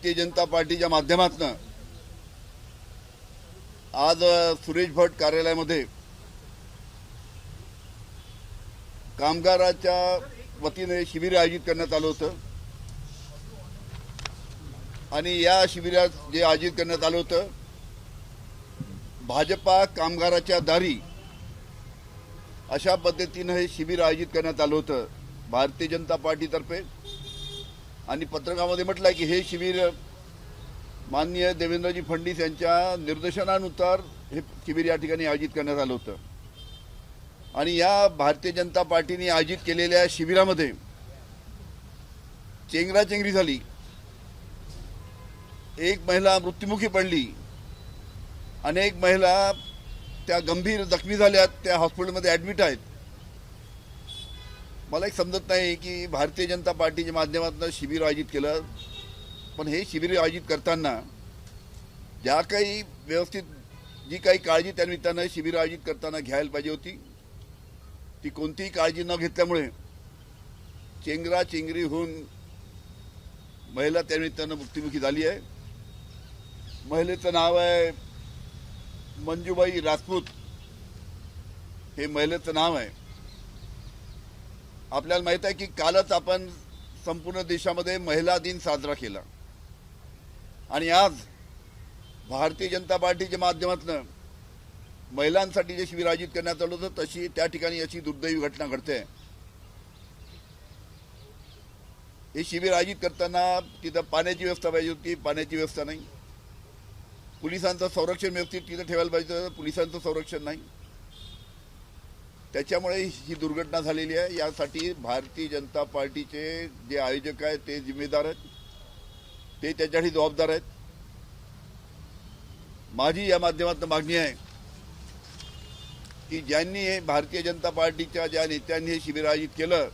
भारतीय जनता पार्टीच्या माध्यमातून आज सुरेश भट कार्यालयामध्ये कामगाराच्या वतीने शिबिर आयोजित करण्यात आलं होतं. आणि या शिबिरात जे आयोजित करण्यात आलं होतं भाजपा कामगाराच्या दारी अशा पद्धतीनं हे शिबिर आयोजित करण्यात आलं होतं. भारतीय जनता पार्टीतर्फे आणि पत्रकामध्ये म्हटलं आहे की हे शिबिर माननीय देवेंद्रजी फडणवीस यांच्या निर्देशनानुसार हे शिबिर या ठिकाणी आयोजित करण्यात आलं होतं. आणि या भारतीय जनता पार्टीने आयोजित केलेल्या शिबिरामध्ये चेंगराचेंगरी झाली. एक महिला मृत्युमुखी पडली. अनेक महिला त्या गंभीर जखमी झाल्यात त्या हॉस्पिटलमध्ये ॲडमिट आहेत. मला एक समजत नाही की भारतीय जनता पार्टीच्या माध्यमातून शिबिर आयोजित केलं. पण हे शिबिर आयोजित करताना ज्या काही व्यवस्थित जी काही काळजी त्या निमित्तानं शिबिर आयोजित करताना घ्यायला पाहिजे होती. ती कोणतीही काळजी न घेतल्यामुळे चेंगरा चेंगरी होऊन महिला त्या निमित्तानं मृत्युमुखी झाली आहे. महिलेचं नाव आहे मंजूबाई राजपूत. हे महिलेचं नाव आहे. आपल्याला माहीत आहे की कालच आपण संपूर्ण देशामध्ये महिला दिन साजरा केला. आणि आज भारतीय जनता पार्टीच्या माध्यमातून महिलांसाठी जे शिबिर आयोजित करण्यात आलं होतं तशी त्या ठिकाणी अशी दुर्दैवी घटना घडते. हे शिबिर आयोजित करताना तिथं पाण्याची व्यवस्था पाहिजे होती पाण्याची व्यवस्था नाही. पोलिसांचं संरक्षण व्यवस्थित तिथं ठेवायला पाहिजे होतं, पोलिसांचं संरक्षण नाही. त्याच्यामुळे ही दुर्घटना झालेली आहे. यासाठी भारतीय जनता पार्टीचे जे आयोजक आहेत ते जिम्मेदार आहेत. ते त्याच्यासाठी जबाबदार आहेत. माझी या माध्यमातून मागणी आहे की ज्यांनी हे भारतीय जनता पार्टीच्या ज्या नेत्यांनी हे शिबिर आयोजित केलं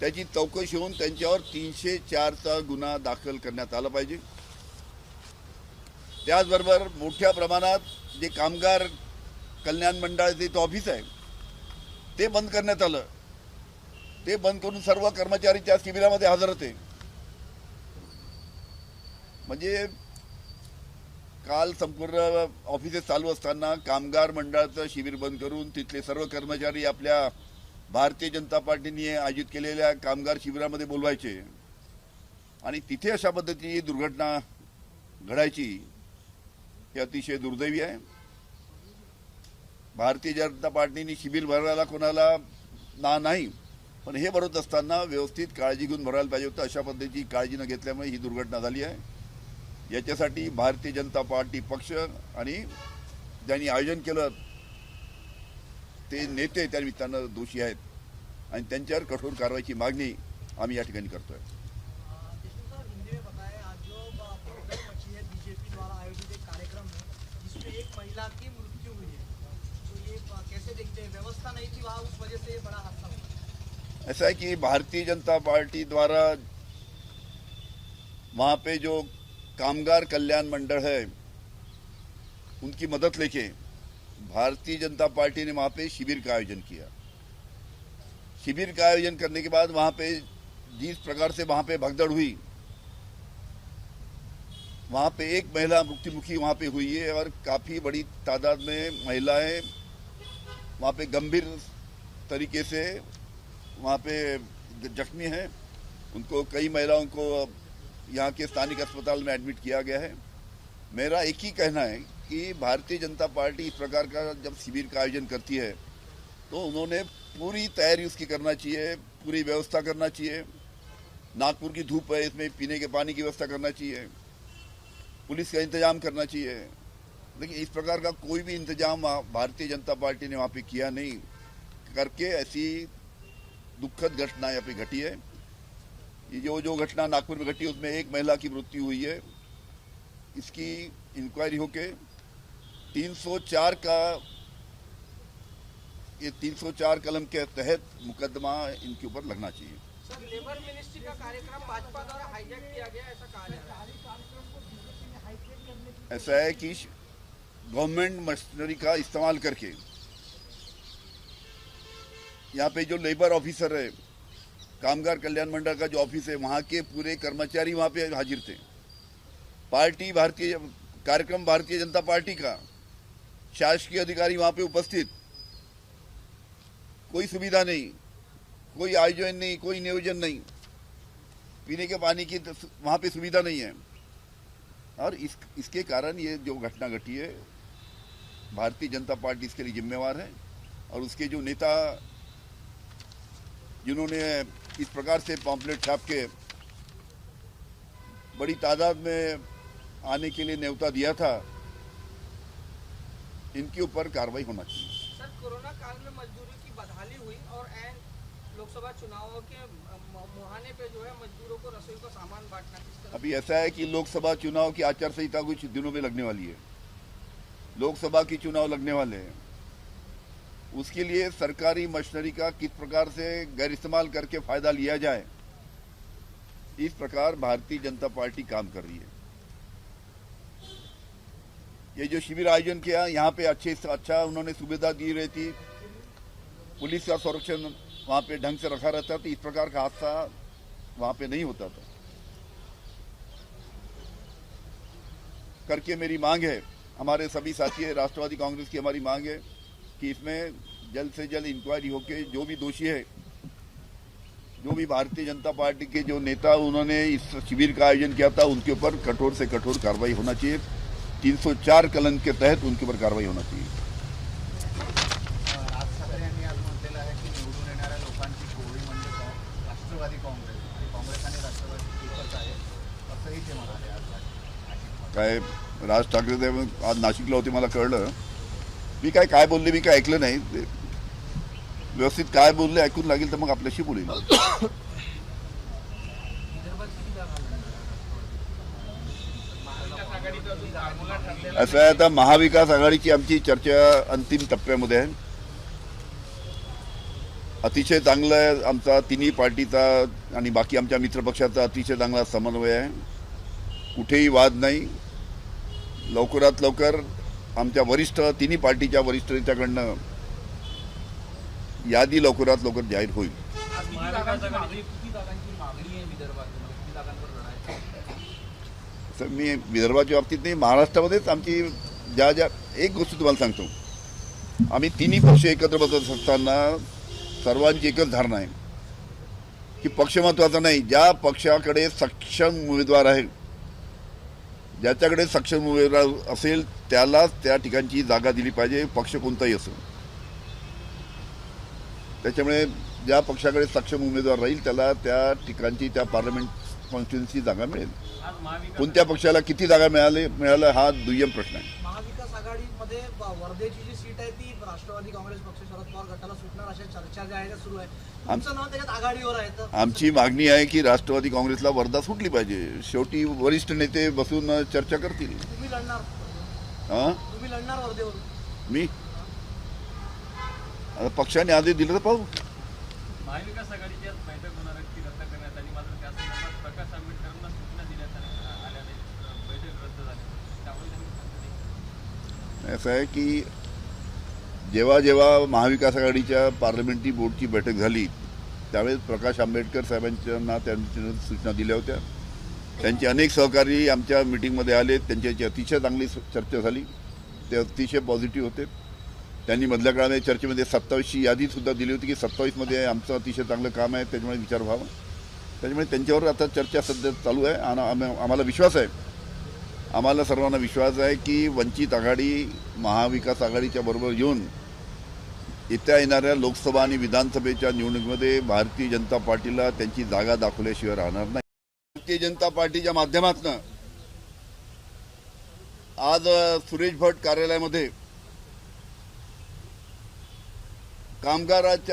त्याची चौकशी होऊन त्यांच्यावर तीनशे चारचा गुन्हा दाखल करण्यात आला पाहिजे. त्याचबरोबर मोठ्या प्रमाणात जे कामगार कल्याण मंडळाचे इथं ऑफिस आहे. ते बंद करण्यात आलं. ते बंद करून सर्व कर्मचारी त्या शिबिरामध्ये हजर होते. म्हणजे काल संपूर्ण ऑफिसेस चालू असताना कामगार मंडळाचं शिबिर बंद करून तिथले सर्व कर्मचारी आपल्या भारतीय जनता पार्टीने आयोजित केलेल्या कामगार शिबिरामध्ये बोलवायचे. आणि तिथे अशा पद्धतीची दुर्घटना घडायची हे अतिशय दुर्दैवी आहे. भारतीय जनता पार्टीने शिबिर भरायला कोणाला ना नाही पण हे भरत असताना व्यवस्थित काळजी घेऊन भरायला पाहिजे होतं. अशा पद्धतीची काळजी न घेतल्यामुळे ही दुर्घटना झाली आहे. याच्यासाठी भारतीय जनता पार्टी पक्ष आणि ज्यांनी आयोजन केलं ते नेते त्या निमित्तानं दोषी आहेत. आणि त्यांच्यावर कठोर कारवाईची मागणी आम्ही या ठिकाणी करतो आहे ऐसा है कि भारतीय जनता पार्टी द्वारा वहाँ पे जो कामगार कल्याण मंडल है, उनकी मदद लेके भारतीय जनता पार्टी ने वहाँ पे शिविर का आयोजन किया। शिविर का आयोजन करने के बाद वहाँ पे जिस प्रकार से वहाँ पे भगदड़ हुई, वहाँ पे एक महिला मृत्युमुखी वहाँ पे हुई है और काफ़ी बड़ी तादाद में महिलाएँ वहाँ पे गंभीर तरीके से वहाँ पे जख्मी हैं। उनको कई महिलाओं को यहाँ के स्थानिक अस्पताल में एडमिट किया गया है। मेरा एक ही कहना है कि भारतीय जनता पार्टी इस प्रकार का जब शिविर का आयोजन करती है तो उन्होंने पूरी तैयारी उसकी करना चाहिए, पूरी व्यवस्था करना चाहिए। नागपुर की धूप है, इसमें पीने के पानी की व्यवस्था करना चाहिए। पुलिस का इंतज़ाम करना चाहिए। लेकिन इस प्रकार का कोई भी इंतज़ाम भारतीय जनता पार्टी ने वहाँ पे किया नहीं। करके ऐसी दुखद घटना यहाँ पे घटी है। ये जो जो घटना नागपुर में घटी उसमें एक महिला की मृत्यु हुई है। इसकी इंक्वायरी होके 304 का ये 304 कलम के तहत मुकदमा इनके ऊपर लगना चाहिए। सर लेबर मिनिस्ट्री का कार्यक्रम भाजपा द्वारा हाईजैक किया गया ऐसा कहा जा रहा है? ऐसा है कि गवर्नमेंट मशीनरी का इस्तेमाल करके यहाँ पे जो लेबर ऑफिसर है, कामगार कल्याण मंडल का जो ऑफ़िस है, वहाँ के पूरे कर्मचारी वहाँ पे हाजिर थे। पार्टी भारतीय, कार्यक्रम भारतीय जनता पार्टी का शासकीय अधिकारी वहाँ पे उपस्थित। कोई सुविधा नहीं, कोई आयोजन नहीं, कोई नियोजन नहीं। पीने के पानी की तो वहाँ पे सुविधा नहीं है। और इस, इसके कारण ये जो घटना घटी है भारतीय जनता पार्टी इसके लिए जिम्मेवार है और उसके जो नेता जिन्होंने इस प्रकार से पॉम्पलेट छाप के बड़ी तादाद में आने के लिए न्यौता दिया था इनके ऊपर कार्रवाई होना चाहिए। सर कोरोना काल में मजदूरों की बदहाली हुई और एन लोकसभा चुनावों के मुहाने पे जो है मजदूरों को रसोई का सामान बांटना अभी ऐसा है कि लोकसभा चुनाव की आचार संहिता कुछ दिनों में लगने वाली है। लोकसभा की चुनाव लगने वाले हैं। उसके लिए सरकारी मशीनरी का किस प्रकार से गैर इस्तेमाल करके फ़ायदा लिया जाए, इस प्रकार भारतीय जनता पार्टी काम कर रही है। ये जो शिविर आयोजन किया, यहाँ पे अच्छे से अच्छा उन्होंने सुविधा दी रही थी पुलिस का संरक्षण वहाँ पे ढंग से रखा रहता तो इस प्रकार का हादसा वहाँ पे नहीं होता था। करके मेरी मांग है हमारे सभी साथी है राष्ट्रवादी कांग्रेस की हमारी मांग है कि इसमें जल्द से जल्द इंक्वायरी होके जो भी दोषी है जो भी भारतीय जनता पार्टी के जो नेता उन्होंने इस शिविर का आयोजन किया था उनके ऊपर कठोर से कठोर कार्रवाई होना चाहिए। 304 कलन के तहत उनके ऊपर कार्रवाई होना चाहिए. काय राज ठाकरे साहेब आज नाशिकला होते मला कळलं. मी काय काय बोलले मी काय ऐकलं नाही. ते व्यवस्थित काय बोलले ऐकून लागेल तर मग आपल्याशी बोलेल असं आहे आता महाविकास आघाडीची आमची चर्चा अंतिम टप्प्यामध्ये आहे. अतिशय चांगलं आहे आमचा तिन्ही पार्टीचा आणि बाकी आमच्या मित्रपक्षाचा अतिशय चांगला समन्वय आहे. कुठेही वाद नाही. लवकरात लवकर आमच्या वरिष्ठ तिन्ही पार्टीच्या वरिष्ठ नेत्याकडनं यादी लवकरात लवकर जाहीर होईल. तर मी विदर्भाच्या बाबतीत नाही महाराष्ट्रामध्येच आमची ज्या ज्या एक गोष्ट तुम्हाला सांगतो. आम्ही तिन्ही पक्ष एकत्र बसत असताना सर्वांची एकच धारणा आहे की पक्ष महत्त्वाचा नाही. ज्या पक्षाकडे सक्षम उमेदवार आहे ज्याच्याकडे सक्षम उमेदवार असेल त्यालाच त्या ठिकाणची जागा दिली पाहिजे पक्ष कोणताही असो. त्याच्यामुळे ज्या पक्षाकडे सक्षम उमेदवार राहील त्याला त्या ठिकाणची त्या पार्लमेंट कॉन्स्टिट्युन्सी जागा मिळेल. कोणत्या पक्षाला किती जागा मिळाले मिळाला हा दुय्यम प्रश्न आहे. महाविकास आघाडीमध्ये वर्धेची जी सीट आहे ती राष्ट्रवादी काँग्रेस पक्ष शरद पवार गटाला सुटणार अशा चर्चा ज्या आहेत त्या सुरू आहे. आमची मागणी आहे की राष्ट्रवादी काँग्रेसला वर्धा सुटली पाहिजे. शेवटी वरिष्ठ नेते बसून चर्चा करतील. तुम्ही लढणार. हा? तुम्ही लढणार वर्धेवरून. मी? आता पक्षाने आदेश दिले तर पाहू. महाविकास आघाडीची आज बैठक होणार आहे ती रद्द करण्यात आली. मात्र त्या संदर्भात प्रकाश आंबेडकरांना सूचना देण्यात आल्या आल्या नाहीत बैठक रद्द झाली. त्यामुळे त्यांनी सांगितलं असं आहे की जेव्हा जेव्हा महाविकास आघाडीच्या पार्लमेंटरी बोर्डची बैठक झाली त्यावेळेस प्रकाश आंबेडकर साहेबांच्यांना त्यांच्या सूचना दिल्या होत्या. त्यांचे अनेक सहकारी आमच्या मिटिंगमध्ये आले त्यांच्याची अतिशय चांगली चर्चा झाली. ते अतिशय पॉझिटिव्ह होते. त्यांनी मधल्या काळामध्ये चर्चेमध्ये सत्तावीसची यादीसुद्धा दिली होती की सत्तावीसमध्ये आमचं अतिशय चांगलं काम आहे त्याच्यामुळे विचार व्हावा. त्याच्यामुळे त्यांच्यावर आता चर्चा सध्या चालू आहे आणि आम- आम्हाला विश्वास आहे. आम्हाला सर्वांना विश्वास आहे की वंचित आघाडी महाविकास आघाडीच्या बरोबर येऊन येत्या येणाऱ्या लोकसभा आणि विधानसभेच्या निवडणुकीमध्ये भारतीय जनता पार्टीला त्यांची जागा दाखवल्याशिवाय राहणार नाही. भारतीय जनता पार्टीच्या माध्यमातून आज सुरेश भट कार्यालयामध्ये कामगाराच्या